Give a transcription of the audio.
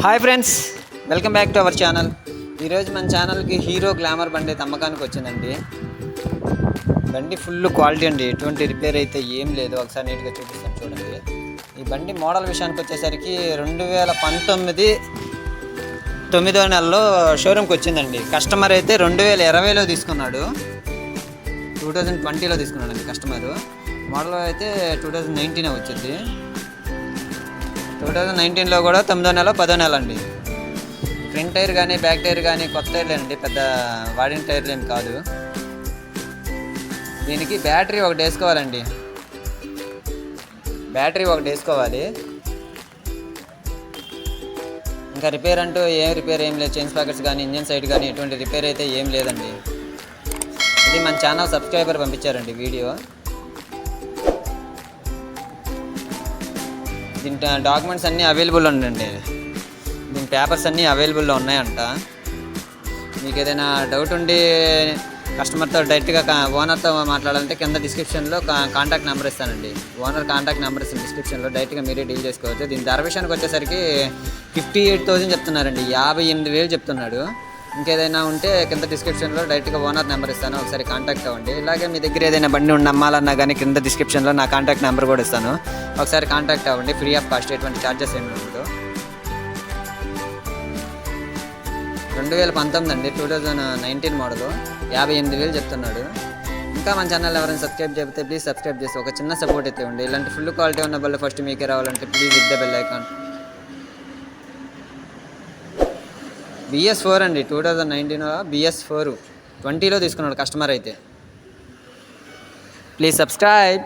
Hi friends welcome back to our channel ఈరోజు మన ఛానల్కి హీరో గ్లామర్ బండి అయితే అమ్మకానికి వచ్చిందండి. బండి ఫుల్ క్వాలిటీ అండి. ఎటువంటి రిపేర్ అయితే ఏం లేదు. ఒకసారి నీట్గా చూపిస్తాను చూడండి. ఈ బండి మోడల్ విషయానికి వచ్చేసరికి రెండు వేల పంతొమ్మిది తొమ్మిదో నెలలో షోరూమ్కి వచ్చిందండి. కస్టమర్ అయితే రెండు వేల ఇరవైలో తీసుకున్నాడు. టూ థౌజండ్ ట్వంటీలో తీసుకున్నాడు అండి కస్టమరు మోడల్ అయితే టూ థౌజండ్ నైన్టీనే వచ్చింది. టూ థౌజండ్ నైన్టీన్లో కూడా తొమ్మిదో నెల పదో నెల అండి. ఫ్రంట్ టైర్ కానీ బ్యాక్ టైర్ కానీ కొత్త టైర్లే అండి పెద్ద వాడిన టైర్లు ఏమి కాదు. దీనికి బ్యాటరీ ఒకటి వేసుకోవాలండి. బ్యాటరీ ఒకటి వేసుకోవాలి. ఇంకా రిపేర్ అంటూ ఏం రిపేర్ ఏం లేదు. చైన్స్ ప్యాకెట్స్ కానీ ఇంజన్ సైడ్ కానీ ఎటువంటి రిపేర్ అయితే ఏం లేదండి. ఇది మన ఛానల్ సబ్స్క్రైబర్ పంపించారండి వీడియో. దీని డాక్యుమెంట్స్ అన్నీ అవైలబుల్ ఉండండి. దీని పేపర్స్ అన్నీ అవైలబుల్లో ఉన్నాయంట. మీకు ఏదైనా డౌట్ ఉండి కస్టమర్తో డైరెక్ట్గా ఓనర్తో మాట్లాడాలంటే కింద డిస్క్రిప్షన్లో కాంటాక్ట్ నెంబర్ ఇస్తానండి. ఓనర్ కాంటాక్ట్ నెంబర్ ఇస్తాను డిస్క్రిప్షన్లో డైరెక్ట్గా మీరే డీల్ చేసుకోవచ్చు. దీని ధర విషయానికి వచ్చేసరికి ఫిఫ్టీ ఎయిట్ థౌసండ్ చెప్తున్నారండి. యాభై ఎనిమిది వేలు చెప్తున్నాడు. ఇంకేదైనా ఉంటే కింద డిస్క్రిప్షన్లో డైరెక్ట్గా ఓనర్ నెంబర్ ఇస్తాను. ఒకసారి కాంటాక్ట్ అవ్వండి. ఇలాగే మీ దగ్గర ఏదైనా బండి ఉండి అమ్మాలన్నా కానీ కింద డిస్క్రిప్షన్లో నా కాంటాక్ట్ నెంబర్ కూడా ఇస్తాను. ఒకసారి కాంటాక్ట్ అవ్వండి. ఫ్రీ ఆఫ్ కాస్ట్ ఎటువంటి ఛార్జెస్ ఏమి ఉండదు. రెండు వేల పంతొమ్మిది అండి. టూ థౌజండ్ నైన్టీన్ మోడల్ యాభై ఎనిమిది వేలు చెప్తున్నాడు. ఇంకా మన ఛానల్ ఎవరైనా సబ్స్క్రైబ్ చెప్తే ప్లీజ్ సబ్స్క్రైబ్ చేసి ఒక చిన్న సపోర్ట్ అయితే ఉండి ఇలాంటి ఫుల్ క్వాలిటీ ఉన్న బల్ల ఫస్ట్ మీకే రావాలంటే ప్లీజ్ ఇద్ద బెల్ ఐకాన్ బిఎస్ ఫోర్ అండి two thousand nineteen BS four. ట్వంటీలో తీసుకున్నాడు కస్టమర్ అయితే. Please subscribe.